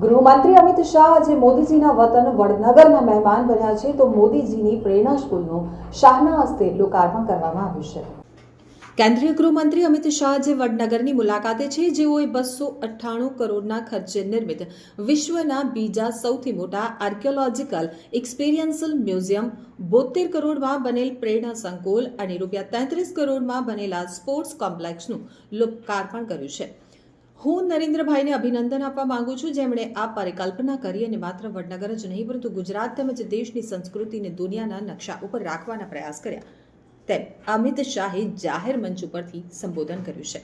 ગૃહમંત્રી અમિત શાહ આજે મોદીજીના વતન વડનગરના મહેમાન બન્યા છે. તો મોદીજીની પ્રેરણા સ્કૂલનું શાહના હસ્તે લોકાર્પણ કરવામાં આવ્યું છે. કેન્દ્રીય ગૃહમંત્રી અમિત શાહ આજે વડનગરની મુલાકાતે છે. જેઓએ બસો અઠ્ઠાણું કરોડના ખર્ચે નિર્મિત વિશ્વના બીજા સૌથી મોટા આર્કિયોલોજીકલ એક્સપિરિયન્સલ મ્યુઝિયમ બોતેર કરોડમાં બનેલ પ્રેરણા સંકુલ અને રૂપિયા તેત્રીસ કરોડમાં બનેલા સ્પોર્ટ્સ કોમ્પ્લેક્સનું લોકાર્પણ કર્યું છે. હું નરેન્દ્રભાઈને અભિનંદન આપવા માંગુ છું. જેમણે આ પરિકલ્પના કરી અને માત્ર વડનગર જ નહીં, પરંતુ ગુજરાત તેમજ દેશની સંસ્કૃતિને દુનિયાના નકશા ઉપર રાખવાના પ્રયાસ કર્યા. તેમ અમિત શાહે જાહેર મંચ ઉપરથી સંબોધન કર્યું છે.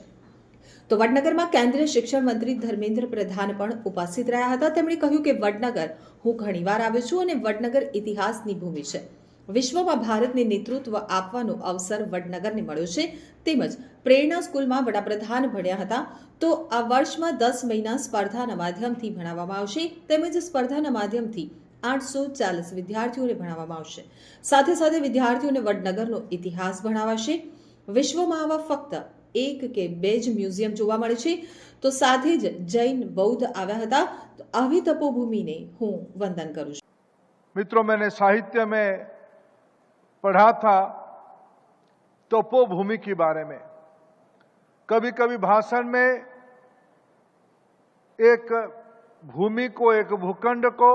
તો વડનગરમાં કેન્દ્રીય શિક્ષણ મંત્રી ધર્મેન્દ્ર પ્રધાન પણ ઉપસ્થિત રહ્યા હતા. તેમણે કહ્યું કે વડનગર હું ઘણીવાર આવ્યો છું અને વડનગર ઇતિહાસની ભૂમિ છે. વિશ્વમાં ભારતને નેતૃત્વ આપવાનો અવસર વડનગરને મળ્યો છે. તેમજ પ્રેરણા સ્કૂલમાં વડાપ્રધાન ભણ્યા હતા. તો આ વર્ષમાં દસ મહિના સ્પર્ધાના માધ્યમથી ભણાવવામાં આવશે. તેમજ સ્પર્ધાના માધ્યમથી આઠસો ચાલીસ વિદ્યાર્થીઓને ભણાવવામાં આવશે. સાથે સાથે વિદ્યાર્થીઓને વડનગરનો ઇતિહાસ ભણાવાશે. વિશ્વમાં આવા ફક્ત એક કે બે જ મ્યુઝિયમ જોવા મળે છે. તો સાથે જ જૈન, બૌદ્ધ આવ્યા હતા. તો આવી તપોભૂમિને હું વંદન કરું છું. મિત્રો, મેં સાહિત્ય મેં पढ़ा था तपोभूमि के बारे में। कभी कभी भाषण में एक भूमि को, एक भूखंड को,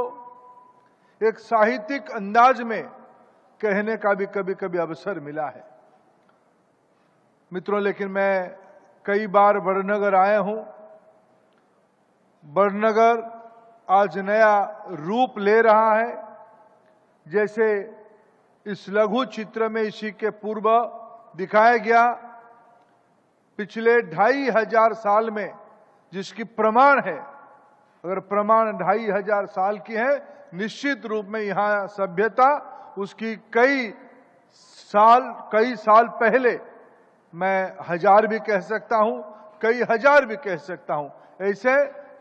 एक साहित्यिक अंदाज में कहने का भी कभी कभी अवसर मिला है। मित्रों, लेकिन मैं कई बार बड़नगर आया हूँ। बड़नगर आज नया रूप ले रहा है। जैसे इस लघु चित्र में इसी के पूर्व दिखाया गया पिछले ढाई हज़ार साल में जिसकी प्रमाण है, अगर प्रमाण ढाई हज़ार साल की है, निश्चित रूप में यहाँ सभ्यता उसकी कई साल कई साल पहले मैं हज़ार भी कह सकता हूँ, कई हज़ार भी कह सकता हूँ। ऐसे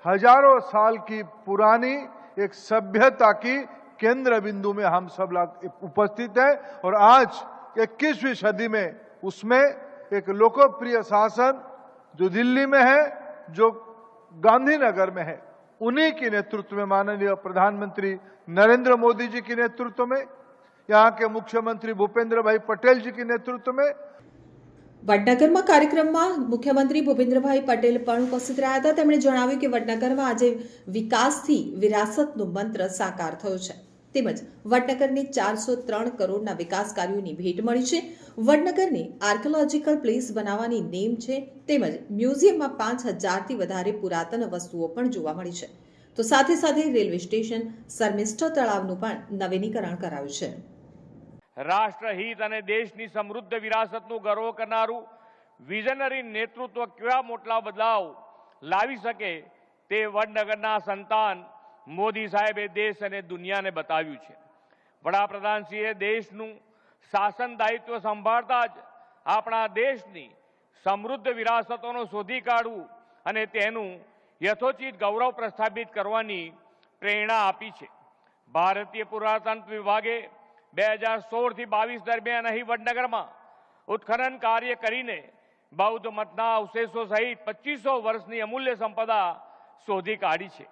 हज़ारों साल की पुरानी एक सभ्यता की केंद्र बिंदु में हम सब लोग उपस्थित हैं और आज इक्कीसवीं सदी में उसमें एक लोकप्रिय शासन जो दिल्ली में है, जो गांधीनगर में है, उन्हीं के नेतृत्व में माननीय प्रधानमंत्री नरेंद्र मोदी जी के नेतृत्व में, यहाँ के मुख्यमंत्री भूपेंद्र भाई पटेल जी के नेतृत्व में વડનગરમાં કાર્યક્રમમાં મુખ્યમંત્રી ભૂપેન્દ્રભાઈ પટેલ પણ ઉપસ્થિત રહ્યા હતા. તેમણે જણાવ્યું કે વડનગરમાં આજે વિકાસથી વિરાસતનો મંત્ર સાકાર થયો છે. તેમજ વડનગરને ચારસો ત્રણ કરોડના વિકાસ કાર્યોની ભેટ મળી છે. વડનગરને આર્કિયોલોજીકલ પ્લેસ બનાવવાની નેમ છે. તેમજ મ્યુઝિયમમાં પાંચ હજારથી વધારે પુરાતન વસ્તુઓ પણ જોવા મળી છે. તો સાથે સાથે રેલવે સ્ટેશન, શર્મિષ્ઠ તળાવનું પણ નવીનીકરણ કરાયું છે. રાષ્ટ્રહિત અને દેશની સમૃદ્ધ વિરાસતનું ગર્વ કરનારું વિઝનરી નેતૃત્વ કેવા મોટલા બદલાવ લાવી શકે તે વડનગરના સંતાન મોદી સાહેબે દેશ અને દુનિયાને બતાવ્યું છે. વડાપ્રધાનશ્રીએ દેશનું શાસન દાયિત્વ સંભાળતા જ આપણા દેશની સમૃદ્ધ વિરાસતોનો શોધી કાઢવું અને તેનું યથોચિત ગૌરવ પ્રસ્થાપિત કરવાની પ્રેરણા આપી છે. ભારતીય પુરાતત્વ વિભાગે બે હજાર સોળથી બાવીસ દરમિયાન અહીં વડનગરમાં ઉત્ખનન કાર્ય કરીને બૌદ્ધ મતના અવશેષો સહિત પચીસો વર્ષની અમૂલ્ય સંપદા શોધી કાઢી છે.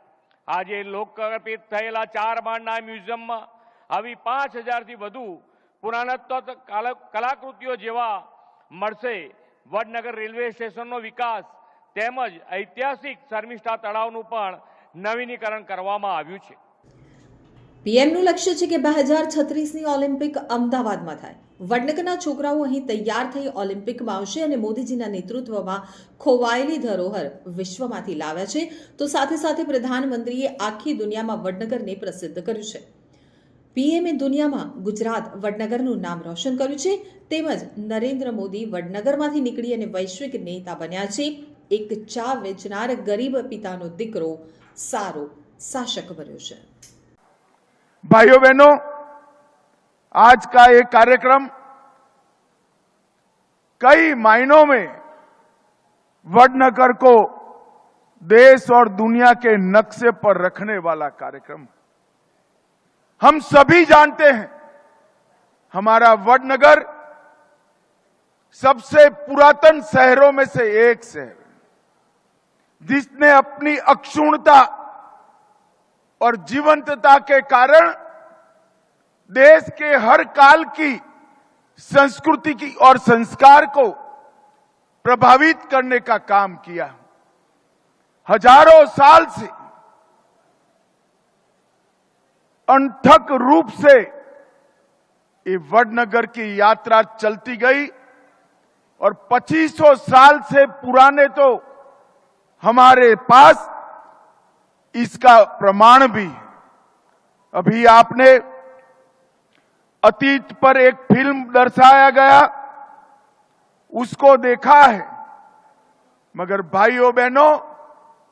આજે લોકાર્પિત થયેલા ચાર માળના મ્યુઝિયમમાં આવી પાંચ હજારથી વધુ પુરાણત્વ કાલ- કલાકૃતિઓ જેવા મળશે. વડનગર રેલવે સ્ટેશનનો વિકાસ તેમજ ઐતિહાસિક શર્મિષ્ઠા તળાવનું પણ નવીનીકરણ કરવામાં આવ્યું છે. પીએમનું લક્ષ્ય છે કે બે હજાર છત્રીસની ઓલિમ્પિક અમદાવાદમાં થાય. વડનગરના છોકરાઓ અહીં તૈયાર થઈ ઓલિમ્પિકમાં આવશે અને મોદીજીના નેતૃત્વમાં ખોવાયેલી ધરોહર વિશ્વમાંથી લાવ્યા છે. તો સાથે સાથે પ્રધાનમંત્રીએ આખી દુનિયામાં વડનગરને પ્રસિદ્ધ કર્યું છે. પીએમએ દુનિયામાં ગુજરાત વડનગરનું નામ રોશન કર્યું છે. તેમજ નરેન્દ્ર મોદી વડનગરમાંથી નીકળી અને વૈશ્વિક નેતા બન્યા છે. એક ચા વેચનાર ગરીબ પિતાનો દીકરો સારો શાસક બન્યો છે. भाइयों बहनों, आज का ये कार्यक्रम कई मायनों में वडनगर को देश और दुनिया के नक्शे पर रखने वाला कार्यक्रम। हम सभी जानते हैं, हमारा वडनगर सबसे पुरातन शहरों में से एक शहर जिसने अपनी अक्षुणता और जीवंतता के कारण देश के हर काल की संस्कृति की और संस्कार को प्रभावित करने का काम किया। हज़ारों साल से अनथक रूप से ये वडनगर की यात्रा चलती गई और 2500 साल से पुराने तो हमारे पास इसका प्रमाण भी। अभी आपने अतीत पर एक फ़िल्म दर्शाया गया, उसको देखा है। मगर भाइयों बहनों,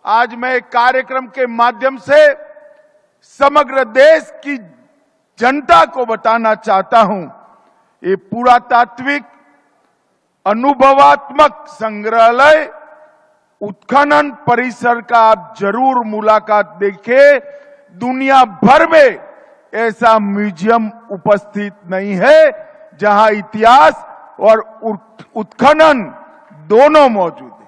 आज मैं एक कार्यक्रम के माध्यम से समग्र देश की जनता को बताना चाहता हूँ। ये पुरातात्विक, अनुभवात्मक संग्रहालय उत्खनन परिसर का आप जरूर मुलाकात देखिए दुनिया भर में ऐसा म्यूजियम उपस्थित नहीं है जहां इतिहास और उत- उत्खनन दोनों मौजूद है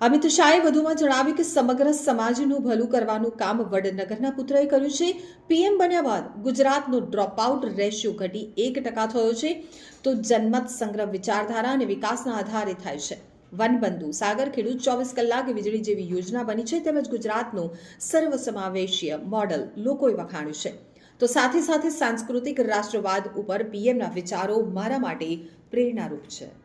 અમિત શાહે વધુમાં જણાવ્યું કે સમગ્ર સમાજનું ભલું કરવાનું કામ વડનગરના પુત્રએ કર્યું છે પીએમ બન્યા બાદ ગુજરાતનો ડ્રોપ આઉટ રેશિયો ઘટી એક ટકા થયો છે તો જનમત સંગ્રહ વિચારધારા અને વિકાસના આધારે થાય છે વનબંધુ. સાગર ખેડૂત ચોવીસ કલાક વીજળી જેવી યોજના બની છે તેમજ ગુજરાતનું સર્વસમાવેશીય મોડલ લોકોએ વખાણ્યું છે. તો સાથે સાથે સાંસ્કૃતિક રાષ્ટ્રવાદ ઉપર પીએમના વિચારો મારા માટે પ્રેરણારૂપ છે.